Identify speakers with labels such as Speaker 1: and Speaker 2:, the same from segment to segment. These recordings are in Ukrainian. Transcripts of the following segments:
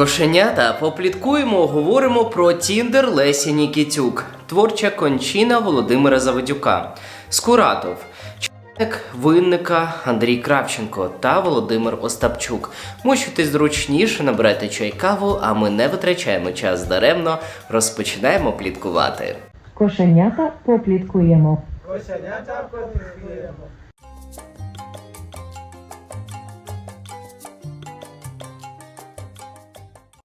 Speaker 1: Кошенята попліткуємо, говоримо про Тіндер Лесі Нікітюк, творча кончина Володимира Заводюка, Скуратов, чоловік винника Андрій Кравченко та Володимир Остапчук. Мучитесь зручніше, набирайте чай каву, а ми не витрачаємо час даремно, розпочинаємо пліткувати.
Speaker 2: Кошенята попліткуємо.
Speaker 3: Кошенята потребуємо.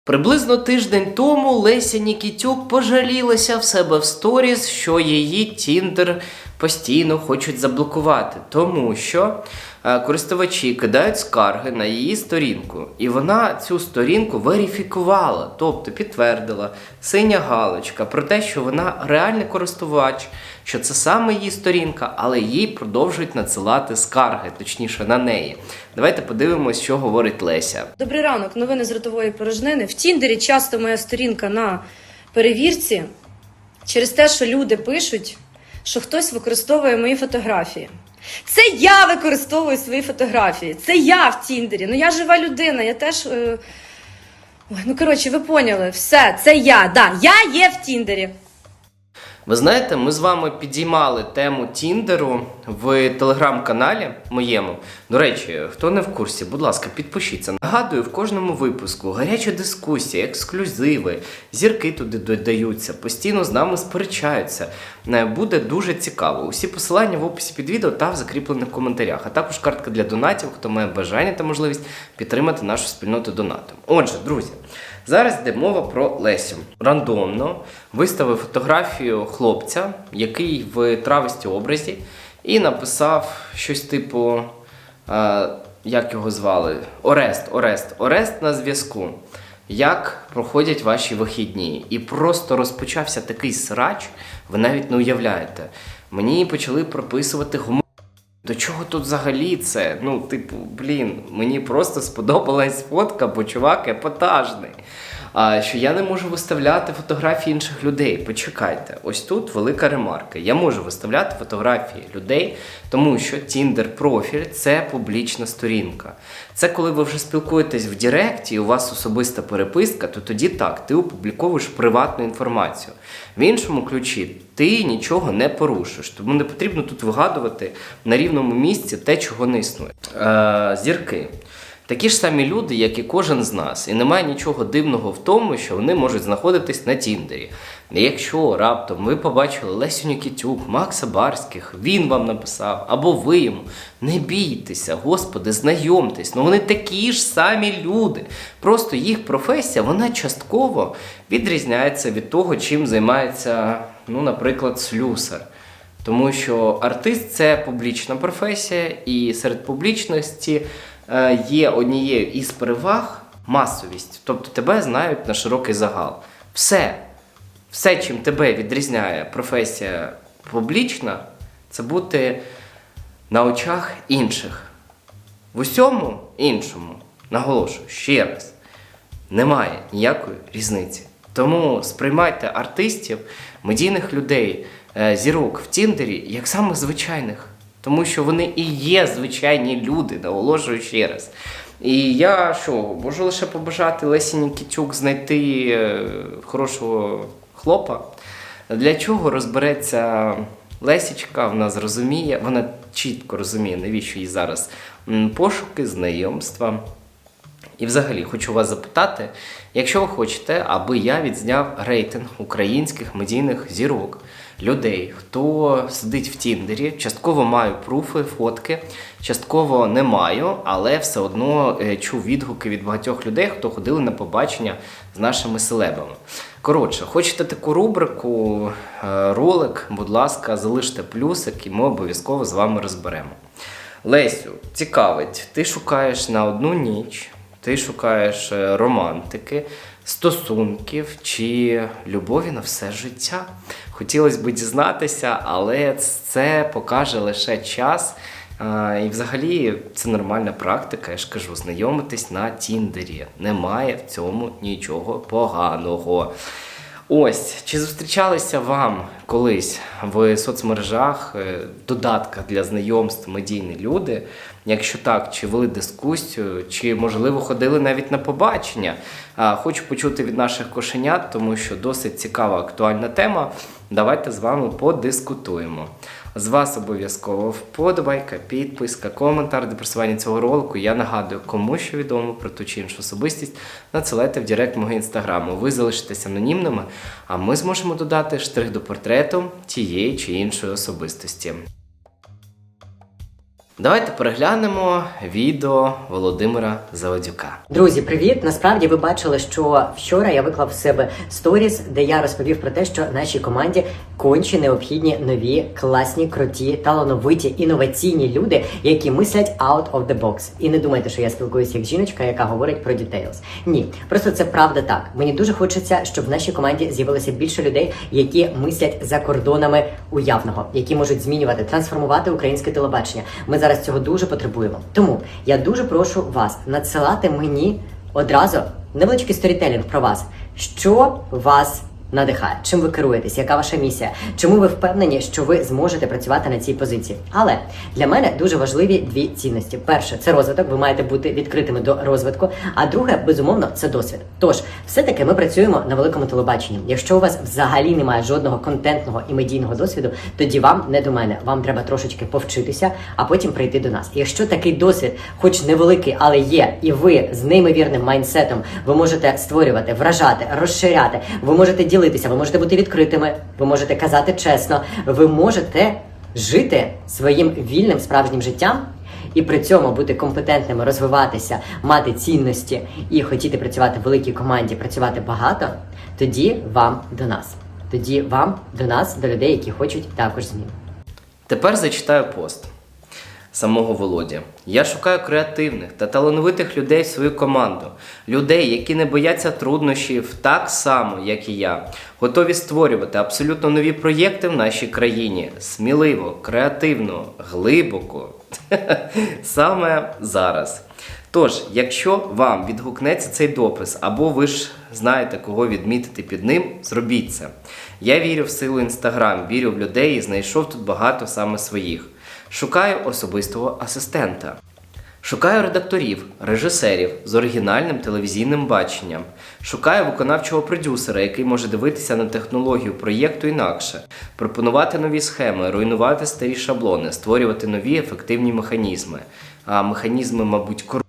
Speaker 1: Приблизно тиждень тому Леся Нікітюк пожалілася в себе в сторіс, що її Тіндер постійно хочуть заблокувати, тому що користувачі кидають скарги на її сторінку, і вона цю сторінку верифікувала, тобто підтвердила синя галочка про те, що вона реальний користувач, що це саме її сторінка, але їй продовжують надсилати скарги, точніше на неї. Давайте подивимось, що говорить Леся.
Speaker 4: Добрий ранок, новини з ротової порожнини. В Тіндері часто моя сторінка на перевірці через те, що люди пишуть, що хтось використовує мої фотографії. Це я використовую свої фотографії. Це я в Тіндері. Ну я жива людина, я теж. Е... Ой, ну коротше, ви поняли, все, це я. Да, я є в Тіндері.
Speaker 1: Ви знаєте, ми з вами підіймали тему Тіндеру в телеграм-каналі моєму. До речі, хто не в курсі, будь ласка, підпишіться. Нагадую, в кожному випуску гарячі дискусії, ексклюзиви, зірки туди додаються, постійно з нами сперечаються. Е, Буде дуже цікаво. Усі посилання в описі під відео та в закріплених коментарях, а також картка для донатів, хто має бажання та можливість підтримати нашу спільноту донатом. Отже, друзі. Зараз йде мова про Лесю. Рандомно виставив фотографію хлопця, який в трависті образі, і написав щось типу, е, як його звали? Орест, Орест, Орест на зв'язку. Як проходять ваші вихідні? І просто розпочався такий срач, ви навіть не уявляєте. Мені почали прописувати гумор. До чого тут взагалі це? Ну, типу, блін, мені просто сподобалась фотка, бо чувак епатажний. А що я не можу виставляти фотографії інших людей. Почекайте, ось тут велика ремарка. Я можу виставляти фотографії людей, тому що Tinder профіль це публічна сторінка. Це коли ви вже спілкуєтесь в Директі, і у вас особиста переписка, то тоді так, ти опубліковуєш приватну інформацію. В іншому ключі ти нічого не порушиш, тому не потрібно тут вигадувати на рівному місці те, чого не існує. Е, зірки. Такі ж самі люди, як і кожен з нас, і немає нічого дивного в тому, що вони можуть знаходитись на Тіндері. Якщо раптом ви побачили Лесю Нікітюк, Макса Барських, він вам написав, або ви йому, не бійтеся, господи, знайомтесь. Ну вони такі ж самі люди. Просто їх професія, вона частково відрізняється від того, чим займається, ну, наприклад, слюсар. Тому що артист це публічна професія, і серед публічності є однією із переваг масовість. Тобто тебе знають на широкий загал. Все, все, чим тебе відрізняє професія публічна, це бути на очах інших. В усьому іншому, наголошую ще раз, немає ніякої різниці. Тому сприймайте артистів, медійних людей, е, зірок в Тіндері як самих звичайних, тому що вони і є звичайні люди, наголошую ще раз. І я що, можу лише побажати Лесі Нікітюк знайти е, хорошого хлопа. Для чого розбереться Лесічка, вона зрозуміє, вона чітко розуміє, навіщо їй зараз пошуки, знайомства. І взагалі хочу вас запитати, якщо ви хочете, аби я відзняв рейтинг українських медійних зірок, людей, хто сидить в Тіндері, частково маю пруфи, фотки, частково не маю, але все одно е, чув відгуки від багатьох людей, хто ходили на побачення з нашими селебами. Коротше, хочете таку рубрику, е, ролик, будь ласка, залиште плюсик, і ми обов'язково з вами розберемо. Лесю, цікавить, ти шукаєш на одну ніч, ти шукаєш е, романтики, стосунків чи любові на все життя. Хотілося б дізнатися, але це покаже лише час. І взагалі це нормальна практика, я ж кажу, знайомитись на Тіндері. Немає в цьому нічого поганого. Ось, чи зустрічалися вам колись в соцмережах додатка додатках для знайомств медійні люди? Якщо так, чи вели дискусію, чи можливо ходили навіть на побачення? Хочу почути від наших кошенят, тому що досить цікава актуальна тема. Давайте з вами подискутуємо. З вас обов'язково вподобайка, підписка, коментар до просування цього ролику. Я нагадую, кому що відомо про ту чи іншу особистість, надсилайте в директ мого інстаграму. Ви залишитесь анонімними, а ми зможемо додати штрих до портрету тієї чи іншої особистості. Давайте переглянемо відео Володимира Заводюка.
Speaker 5: Друзі, привіт! Насправді ви бачили, що вчора я виклав в себе сторіс, де я розповів про те, що нашій команді конче необхідні нові, класні, круті, талановиті, інноваційні люди, які мислять out of the box. І не думайте, що я спілкуюся як жіночка, яка говорить про details. Ні, просто це правда так. Мені дуже хочеться, щоб в нашій команді з'явилося більше людей, які мислять за кордонами уявного, які можуть змінювати, трансформувати українське телебачення. Ми зараз цього дуже потребуємо. Тому я дуже прошу вас надсилати мені одразу невеличкий сторітелінг про вас, що вас надихає, чим ви керуєтесь, яка ваша місія, чому ви впевнені, що ви зможете працювати на цій позиції. Але для мене дуже важливі дві цінності: перше це розвиток, ви маєте бути відкритими до розвитку. А друге, безумовно, це досвід. Тож, все-таки ми працюємо на великому телебаченні. Якщо у вас взагалі немає жодного контентного і медійного досвіду, тоді вам не до мене. Вам треба трошечки повчитися, а потім прийти до нас. Якщо такий досвід, хоч невеликий, але є, і ви з неймовірним майнсетом, ви можете створювати, вражати, розширяти, ви можете ділитися, ви можете бути відкритими, ви можете казати чесно, ви можете жити своїм вільним справжнім життям. І при цьому бути компетентними, розвиватися, мати цінності і хотіти працювати в великій команді, працювати багато, тоді вам до нас. Тоді вам до нас, до людей, які хочуть також змін.
Speaker 1: Тепер зачитаю пост самого Володі. Я шукаю креативних та талановитих людей в свою команду, людей, які не бояться труднощів так само, як і я, готові створювати абсолютно нові проєкти в нашій країні. Сміливо, креативно, глибоко. Саме зараз. Тож, якщо вам відгукнеться цей допис, або ви ж знаєте, кого відмітити під ним, зробіть це. Я вірю в силу інстаграм, вірю в людей і знайшов тут багато саме своїх. Шукаю особистого асистента. Шукаю редакторів, режисерів з оригінальним телевізійним баченням. Шукаю виконавчого продюсера, який може дивитися на технологію проєкту інакше, пропонувати нові схеми, руйнувати старі шаблони, створювати нові ефективні механізми. А механізми, мабуть, кору...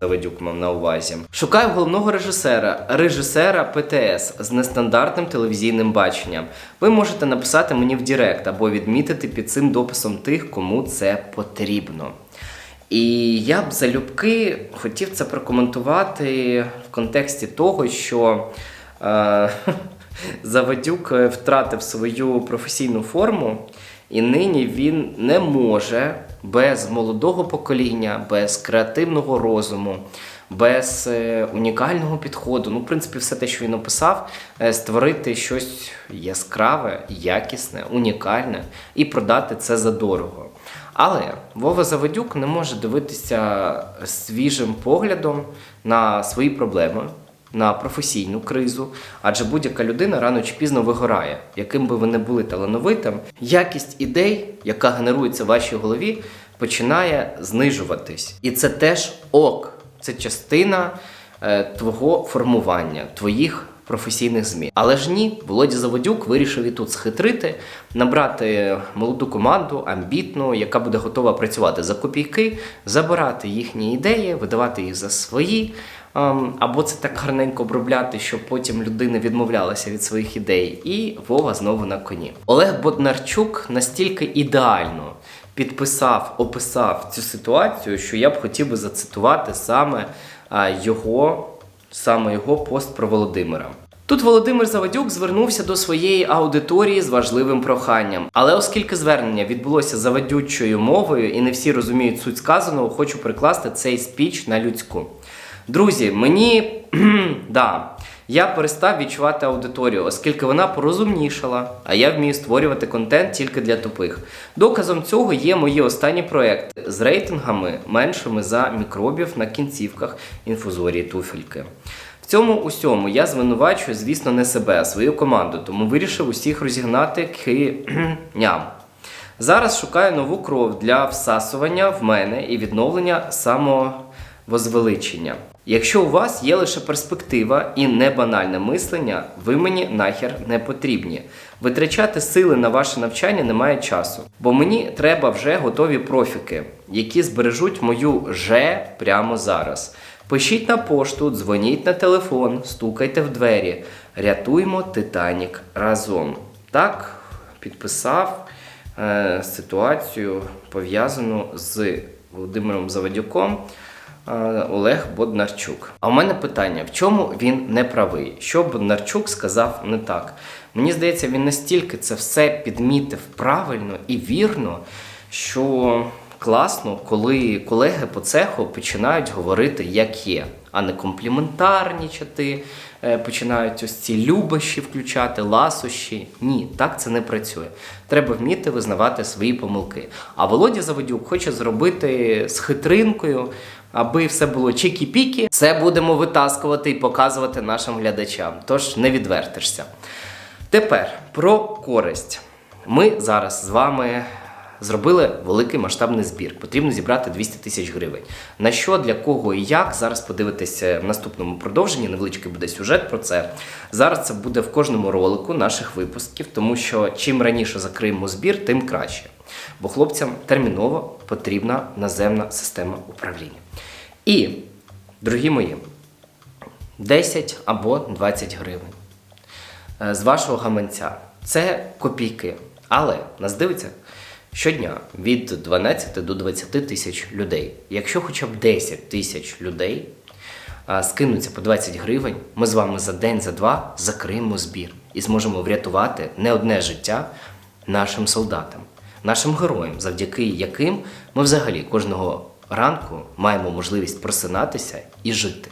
Speaker 1: Заведюк мав на увазі. Шукаю головного режисера, режисера ПТС з нестандартним телевізійним баченням. Ви можете написати мені в Директ або відмітити під цим дописом тих, кому це потрібно. І я б залюбки хотів це прокоментувати в контексті того, що е, Заводюк е, втратив свою професійну форму, і нині він не може без молодого покоління, без креативного розуму, без е, унікального підходу, ну, в принципі, все те, що він описав, е, створити щось яскраве, якісне, унікальне і продати це за дорого. Але Вова Заводюк не може дивитися свіжим поглядом на свої проблеми, на професійну кризу, адже будь-яка людина рано чи пізно вигорає, яким би ви не були талановитим, якість ідей, яка генерується в вашій голові, починає знижуватись. І це теж ок, це частина е, твого формування, твоїх професійних змін. Але ж ні, Володя Заводюк вирішив і тут схитрити, набрати молоду команду, амбітну, яка буде готова працювати за копійки, забирати їхні ідеї, видавати їх за свої. Ем, Або це так гарненько обробляти, щоб потім людина відмовлялася від своїх ідей, і Вова знову на коні. Олег Боднарчук настільки ідеально підписав, описав цю ситуацію, що я б хотів би зацитувати саме його, саме його пост про Володимира. Тут Володимир Завадюк звернувся до своєї аудиторії з важливим проханням. Але оскільки звернення відбулося завадючою мовою і не всі розуміють суть сказаного, хочу прикласти цей спіч на людську. Друзі, мені да, я перестав відчувати аудиторію, оскільки вона порозумнішала, а я вмію створювати контент тільки для тупих. Доказом цього є мої останні проекти з рейтингами меншими за мікробів на кінцівках інфузорії туфельки. В цьому усьому я звинувачую, звісно, не себе, а свою команду, тому вирішив усіх розігнати ням. Зараз шукаю нову кров для всасування в мене і відновлення самовозвеличення. Якщо у вас є лише перспектива і не банальне мислення, ви мені нахер не потрібні. Витрачати сили на ваше навчання немає часу, бо мені треба вже готові профіки, які збережуть мою же прямо зараз. Пишіть на пошту, дзвоніть на телефон, стукайте в двері. Рятуймо Титанік разом. Так підписав е, ситуацію пов'язану з Володимиром Заводюком Олег Боднарчук. А у мене питання: в чому він не правий? Що Боднарчук сказав не так? Мені здається, він настільки це все підмітив правильно і вірно, що класно, коли колеги по цеху починають говорити, як є, а не компліментарнічати, е, починають ось ці любощі включати, ласощі. Ні, так це не працює. Треба вміти визнавати свої помилки. А Володя Заводюк хоче зробити з хитринкою. Аби все було чікі-пікі, це будемо витаскувати і показувати нашим глядачам. Тож не відвертишся. Тепер про користь. Ми зараз з вами зробили великий масштабний збір. Потрібно зібрати 200 тисяч гривень. На що, для кого і як зараз подивитися в наступному продовженні. Невеличкий буде сюжет про це. Зараз це буде в кожному ролику наших випусків, тому що чим раніше закриємо збір, тим краще. Бо хлопцям терміново потрібна наземна система управління. І, дорогі мої, 10 або 20 гривень е, з вашого гаманця. Це копійки. Але нас дивиться щодня від 12 до 20 тисяч людей. Якщо хоча б 10 тисяч людей скинуться по 20 гривень, ми з вами за день, за два закриємо збір і зможемо врятувати не одне життя нашим солдатам, нашим героям, завдяки яким ми взагалі кожного ранку маємо можливість просинатися і жити.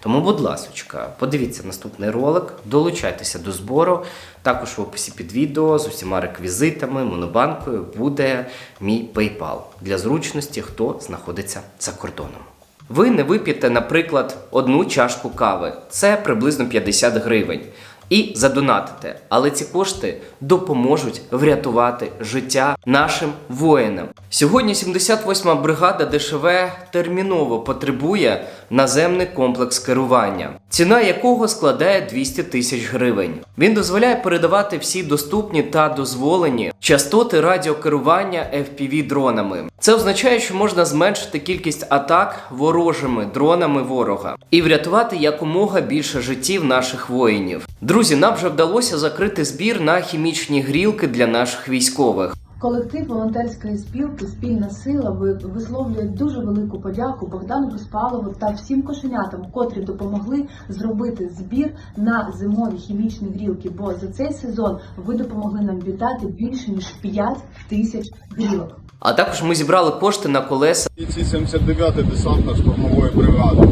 Speaker 1: Тому, будь ласочка, подивіться наступний ролик, долучайтеся до збору. Також в описі під відео з усіма реквізитами, монобанкою буде мій PayPal для зручності, хто знаходиться за кордоном. Ви не вип'єте, наприклад, одну чашку кави, це приблизно 50 гривень. І задонатите, але ці кошти допоможуть врятувати життя нашим воїнам. Сьогодні 78-ма бригада ДШВ терміново потребує наземний комплекс керування, ціна якого складає 200 тисяч гривень. Він дозволяє передавати всі доступні та дозволені частоти радіокерування FPV дронами. Це означає, що можна зменшити кількість атак ворожими дронами ворога і врятувати якомога більше життів наших воїнів. Друзі, нам вже вдалося закрити збір на хімічні грілки для наших військових.
Speaker 6: Колектив волонтерської спілки Спільна сила висловлює дуже велику подяку Богдану Безпалову та всім кошенятам, котрі допомогли зробити збір на зимові хімічні грілки. Бо за цей сезон ви допомогли нам віддати більше ніж 5 тисяч грілок.
Speaker 1: А також ми зібрали кошти на колеса
Speaker 7: Бійці 79-ї десантно-штурмової бригади.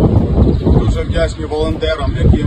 Speaker 7: Дуже вдячні волонтерам, які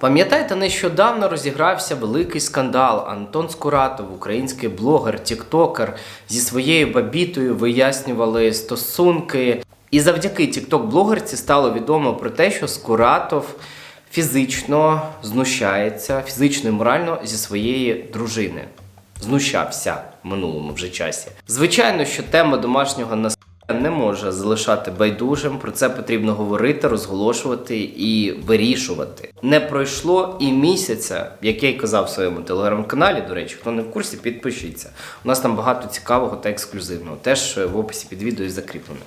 Speaker 1: Пам'ятаєте, нещодавно розігрався великий скандал. Антон Скуратов, український блогер, тіктокер, зі своєю бабітою вияснювали стосунки. І завдяки тікток-блогерці стало відомо про те, що Скуратов фізично знущається, фізично і морально зі своєї дружини. Знущався в минулому вже часі. Звичайно, що тема домашнього насильства не може залишати байдужим. Про це потрібно говорити, розголошувати і вирішувати. Не пройшло і місяця, як я й казав в своєму телеграм-каналі. До речі, хто не в курсі, підпишіться. У нас там багато цікавого та ексклюзивного. Теж в описі під відео і закріплено.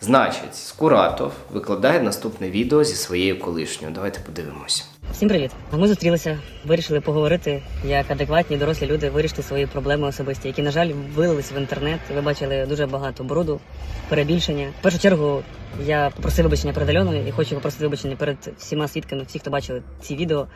Speaker 1: Значить, Скуратов викладає наступне відео зі своєю колишньою. Давайте подивимось.
Speaker 8: Всім привіт! Ми зустрілися, вирішили поговорити, як адекватні дорослі люди вирішити свої проблеми особисті, які, на жаль, вилились в інтернет. Ви бачили дуже багато бруду, перебільшення. В першу чергу я попросив вибачення перед Альоною і хочу попросити вибачення перед всіма свідками, всі, хто бачили ці відео.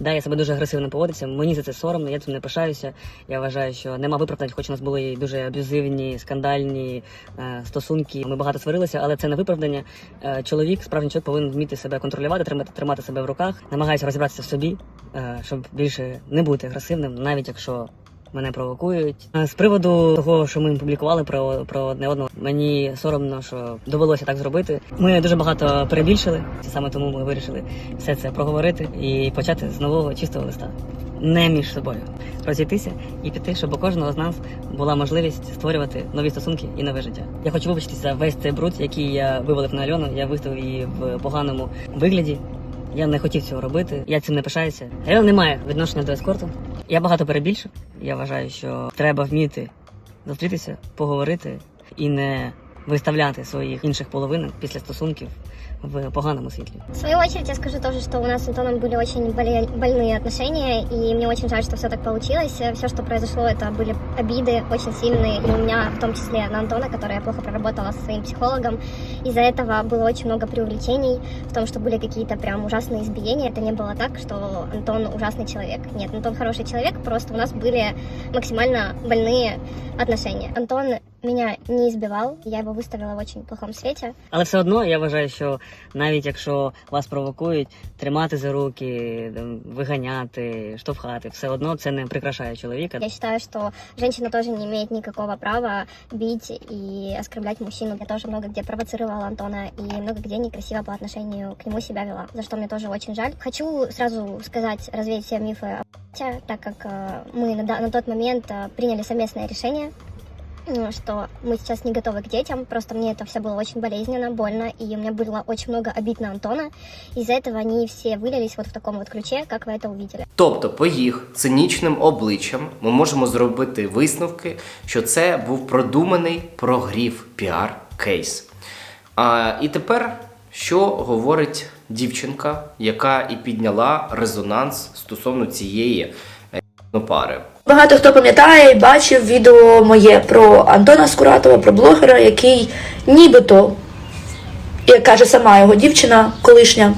Speaker 8: Да, я себе дуже агресивно поводився. Мені за це соромно, я цим не пишаюся. Я вважаю, що нема виправдань, хоч у нас були дуже аб'юзивні, скандальні е, стосунки. Ми багато сварилися, але це не виправдання. Е, чоловік, справжній чоловік повинен вміти себе контролювати, тримати, тримати себе в руках, намагаюся розібратися в собі, е, щоб більше не бути агресивним, навіть якщо. Мене провокують Е, з приводу того, що ми публікували про, про одне одного. Мені соромно, що довелося так зробити. Ми дуже багато перебільшили, саме тому ми вирішили все це проговорити і почати з нового чистого листа. Не між собою розійтися і піти, щоб у кожного з нас була можливість створювати нові стосунки і нове життя. Я хочу вибачитися весь цей бруд, який я вивалив на Альону. Я виставив її в поганому вигляді. Я не хотів цього робити. Я цим не пишаюся. Альона не має відношення до ескорту. Я багато перебільшив. Я вважаю, що треба вміти зустрітися, поговорити і не виставляти своїх інших половинок після стосунків в поганому світлі.
Speaker 9: В свою очередь я скажу тоже, что у нас с Антоном были очень боле- больные отношения, и мне очень жаль, что все так получилось. Все, что произошло, это были обиды очень сильные, и у меня в том числе на Антона, который я плохо проработала со своим психологом. Из-за этого было очень много преувеличений в том, что были какие-то прям ужасные избиения. Это не было так, что Антон ужасный человек. Нет, Антон хороший человек, просто у нас были максимально больные отношения. Антон меня не избивал, я его выставила в очень плохом свете.
Speaker 8: Але все одно я вважаю, що навіть якщо вас провокують, тримати за руки, там, виганяти, штовхати, все одно це не прикрашає чоловіка.
Speaker 9: Я считаю, что женщина тоже не имеет никакого права бить и оскорблять мужчину. Я тоже много где провоцировала Антона и много где некрасиво по отношению к нему себя вела, за что мне тоже очень жаль. Хочу сразу сказать, развеять все мифы о п***те, так как э, мы на, да- на тот момент э, приняли совместное решение, э, что мы сейчас не готовы к детям, просто мне это все было очень болезненно, больно, и у меня было очень много обид на Антона. Из-за этого они все вылились вот в таком вот ключе, как вы это увидели.
Speaker 1: Тобто, по їх цинічним обличчям ми можемо зробити висновки, що це був продуманий прогрів піар-кейс. А, і тепер, що говорить дівчинка, яка і підняла резонанс стосовно цієї е, пари.
Speaker 10: Багато хто пам'ятає і бачив відео моє про Антона Скуратова, про блогера, який нібито, як каже сама його дівчина, колишня,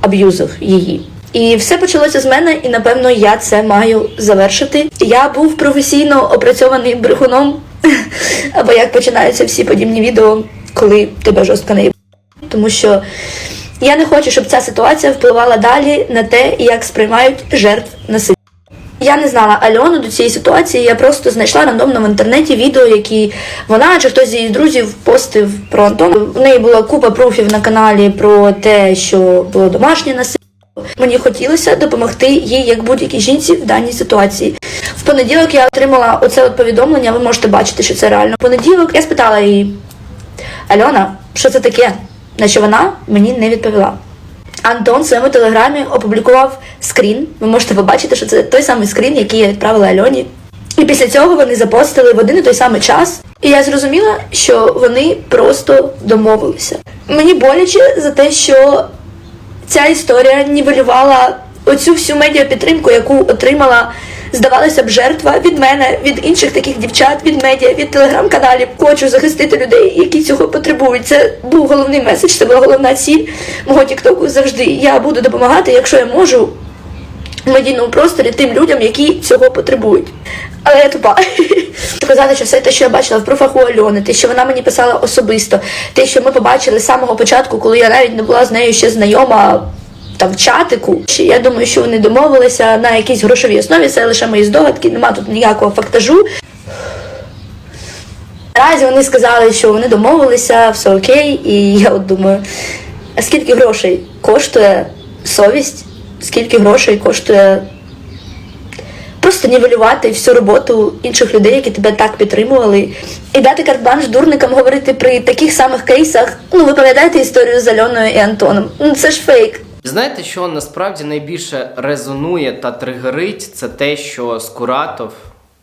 Speaker 10: аб'юзив її. І все почалося з мене, і напевно я це маю завершити. Я був професійно опрацьований брехуном, або як починаються всі подібні відео, коли тебе жорстко не. Тому що я не хочу, щоб ця ситуація впливала далі на те, як сприймають жертв насильства. Я не знала Альону до цієї ситуації. Я просто знайшла рандомно в інтернеті відео, які вона чи хтось з її друзів постив про Антона. В неї була купа пруфів на каналі про те, що було домашнє насильство. Мені хотілося допомогти їй як будь-якій жінці в даній ситуації. В понеділок я отримала оце от повідомлення. Ви можете бачити, що це реально. В понеділок я спитала її: Альона, що це таке? На що вона мені не відповіла. Антон в своєму телеграмі опублікував скрін. Ви можете побачити, що це той самий скрін, який я відправила Альоні. І після цього вони запостили в один і той самий час. І я зрозуміла, що вони просто домовилися. Мені боляче за те, що ця історія нівелювала оцю всю медіапідтримку, яку отримала, здавалося б, жертва від мене, від інших таких дівчат, від медіа, від телеграм-каналів. Хочу захистити людей, які цього потребують. Це був головний меседж, це була головна ціль мого тіктоку завжди. Я буду допомагати, якщо я можу. В медійному просторі тим людям, які цього потребують. Але я тупа. Сказати, що все те, що я бачила в профах у Альони, те, що вона мені писала особисто, те, що ми побачили з самого початку, коли я навіть не була з нею ще знайома там чатику. Я думаю, що вони домовилися на якійсь грошовій основі. Це лише мої здогадки, нема тут ніякого фактажу. Наразі вони сказали, що вони домовилися, все окей, і я от думаю, а скільки грошей коштує совість, скільки грошей коштує просто нівелювати всю роботу інших людей, які тебе так підтримували, і дати карт-бланш дурникам говорити при таких самих кейсах. Ну, ви пам'ятаєте історію з Альоною і Антоном? Ну це ж фейк.
Speaker 1: Знаєте, що насправді найбільше резонує та тригерить, це те, що Скуратов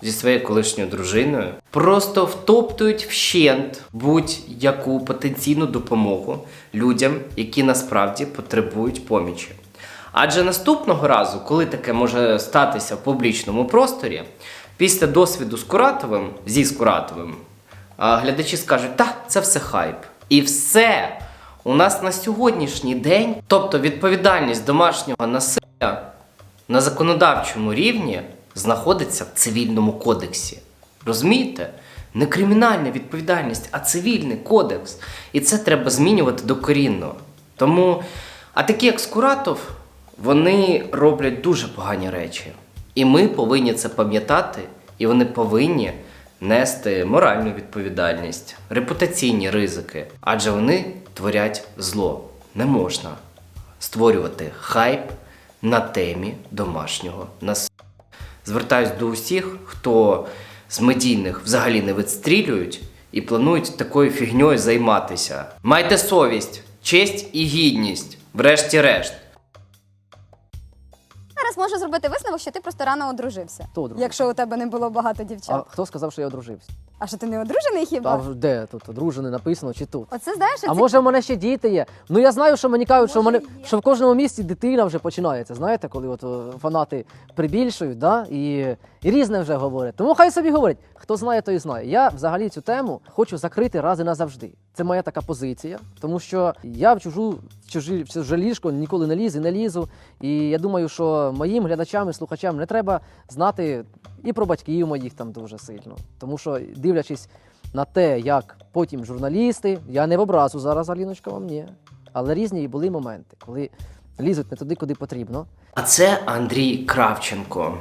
Speaker 1: зі своєю колишньою дружиною просто втоптують вщент будь-яку потенційну допомогу людям, які насправді потребують помічі. Адже наступного разу, коли таке може статися в публічному просторі, після досвіду з Куратовим, зі Скуратовим, глядачі скажуть, та це все хайп. І все. У нас на сьогоднішній день, тобто відповідальність домашнього насилля на законодавчому рівні знаходиться в цивільному кодексі. Розумієте? Не кримінальна відповідальність, а цивільний кодекс. І це треба змінювати докорінно. Тому, а такі як Скуратов, вони роблять дуже погані речі. І ми повинні це пам'ятати, і вони повинні нести моральну відповідальність, репутаційні ризики, адже вони творять зло. Не можна створювати хайп на темі домашнього насильства. Звертаюсь до усіх, хто з медійних взагалі не відстрілюють і планують такою фігньою займатися. Майте совість, честь і гідність, врешті-решт.
Speaker 11: Зараз можу зробити висновок, що ти просто рано одружився.
Speaker 12: Хто одружився?
Speaker 11: Якщо у тебе не було багато
Speaker 12: А
Speaker 11: дівчат.
Speaker 12: хто сказав, що я одружився?
Speaker 11: А, що ти не одружений хіба?
Speaker 12: А в- де тут одружений написано чи тут?
Speaker 11: Оце знаєш,
Speaker 12: А
Speaker 11: оці-
Speaker 12: може в мене ще діти є? Ну я знаю, що мені кажуть, що в мене
Speaker 11: Може, є.
Speaker 12: що в кожному місті дитина вже починається. Знаєте, коли от о, фанати прибільшують, да? і, і різне вже говорять. Тому хай собі говорять, хто знає, той знає. Я взагалі цю тему хочу закрити раз і назавжди. Це моя така позиція, тому що я в чужу в чужі в чуже ліжко ніколи не ліз і не лізу. І я думаю, що моїм глядачам і слухачам не треба знати і про батьків моїх там дуже сильно. Тому що дивлячись на те, як потім журналісти, я не в образу зараз, Аліночка, вам ні. Але різні були моменти, коли лізуть не туди, куди потрібно.
Speaker 1: А це Андрій Кравченко.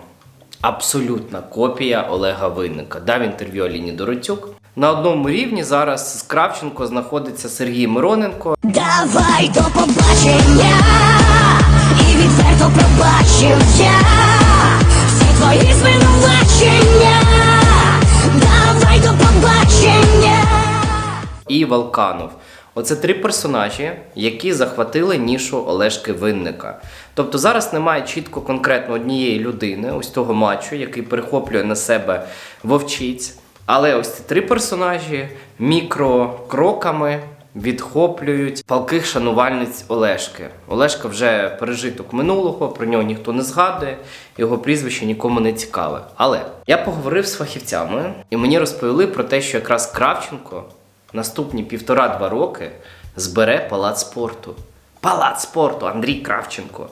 Speaker 1: Абсолютна копія Олега Винника. Дав інтерв'ю Аліні Доротюк. На одному рівні зараз з Кравченко знаходиться Сергій Мироненко.
Speaker 9: Давай до побачення і відверто пробачив я всі твої звинувачення. Давай до побачення.
Speaker 1: і Валканов. Оце три персонажі, які захватили нішу Олешки Винника. Тобто зараз немає чітко конкретно однієї людини, ось того матчу, який перехоплює на себе вовчиць. Але ось ці три персонажі мікрокроками відхоплюють палких шанувальниць Олешки. Олешка вже пережиток минулого, про нього ніхто не згадує, його прізвище нікому не цікаве. Але я поговорив з фахівцями, і мені розповіли про те, що якраз Кравченко наступні півтора-два роки збере палац спорту. Палац спорту Андрій Кравченко.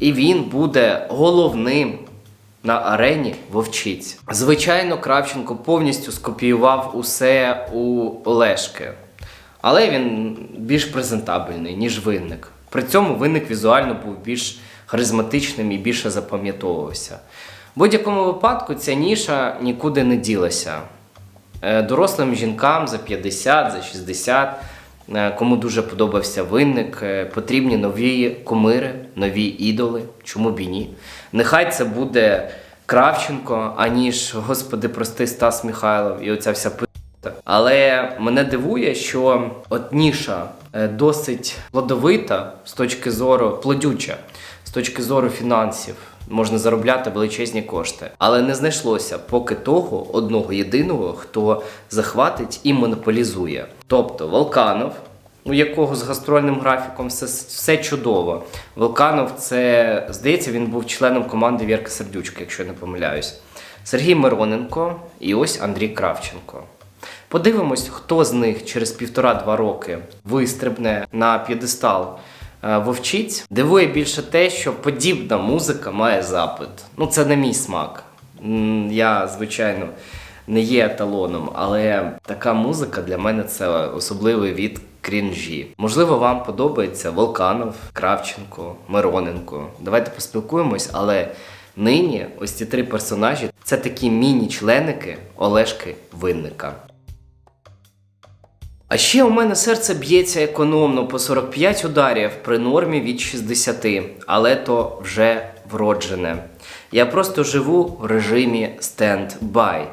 Speaker 1: І він буде головним на арені вовчиць. Звичайно, Кравченко повністю скопіював усе у Олешки. Але він більш презентабельний, ніж винник. При цьому винник візуально був більш харизматичним і більше запам'ятовувався. В будь-якому випадку ця ніша нікуди не ділася. Е, Дорослим жінкам за 50, за 60, е, кому дуже подобався винник, е, потрібні нові кумири, нові ідоли. Чому б і ні? Нехай це буде Кравченко, аніж, господи, прости, Стас Михайлов і оця вся. Але мене дивує, що от ніша е, досить плодовита з точки зору плодюча, з точки зору фінансів. Можна заробляти величезні кошти, але не знайшлося поки того одного єдиного, хто захватить і монополізує. Тобто Волканов, у якого з гастрольним графіком все, все чудово. Волканов, це здається, він був членом команди Вірки Сердючки, якщо я не помиляюсь. Сергій Мироненко і ось Андрій Кравченко. Подивимось, хто з них через півтора-два роки вистрибне на п'єдестал е, вовчиць. Дивує більше те, що подібна музика має запит. Ну, це не мій смак. Я, звичайно, не є еталоном, але така музика для мене це особливий від крінжі. Можливо, вам подобається Волканов, Кравченко, Мироненко. Давайте поспілкуємось, але нині ось ці три персонажі це такі міні-членики Олешки Винника. А ще у мене серце б'ється економно по 45 ударів при нормі від 60, але то вже вроджене. Я просто живу в режимі стенд-бай.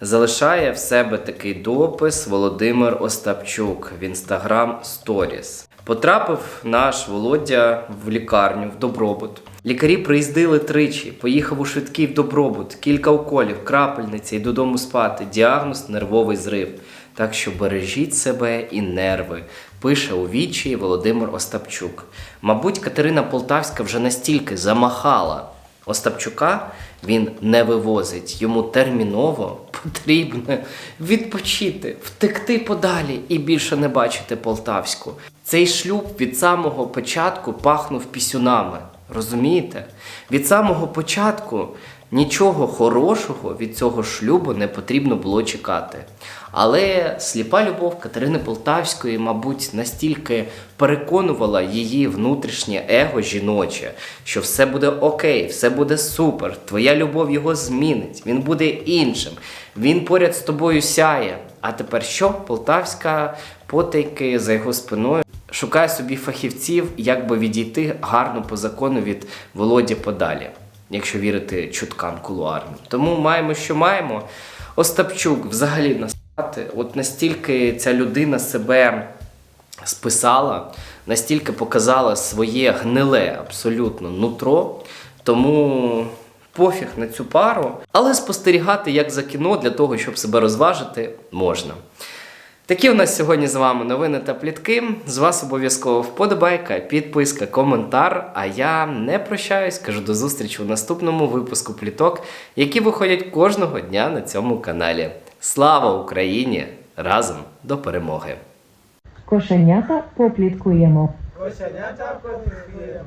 Speaker 1: Залишає в себе такий допис Володимир Остапчук в інстаграм Stories. Потрапив наш Володя в лікарню в Добробут. Лікарі приїздили тричі, поїхав у швидкий в Добробут, кілька уколів, крапельниця і додому спати. Діагноз нервовий зрив. Так що бережіть себе і нерви, пише у вічі Володимир Остапчук. Мабуть, Катерина Полтавська вже настільки замахала Остапчука, він не вивозить. Йому терміново потрібно відпочити, втекти подалі і більше не бачити Полтавську. Цей шлюб від самого початку пахнув пісюнами. Розумієте? Від самого початку нічого хорошого від цього шлюбу не потрібно було чекати. Але сліпа любов Катерини Полтавської, мабуть, настільки переконувала її внутрішнє его жіноче, що все буде окей, все буде супер, твоя любов його змінить, він буде іншим, він поряд з тобою сяє. А тепер що? Полтавська потайки за його спиною шукає собі фахівців, як би відійти гарно по закону від Володі подалі, якщо вірити чуткам кулуарним. Тому маємо, що маємо. Остапчук взагалі насати, от настільки ця людина себе списала, настільки показала своє гниле абсолютно нутро. Тому пофіг на цю пару, але спостерігати як за кіно для того, щоб себе розважити, можна. Такі у нас сьогодні з вами новини та плітки. З вас обов'язково вподобайка, підписка, коментар. А я не прощаюсь, кажу до зустрічі у наступному випуску пліток, які виходять кожного дня на цьому каналі. Слава Україні! Разом до перемоги!
Speaker 2: Кошенята попліткуємо.
Speaker 3: Кошенята попліткуємо.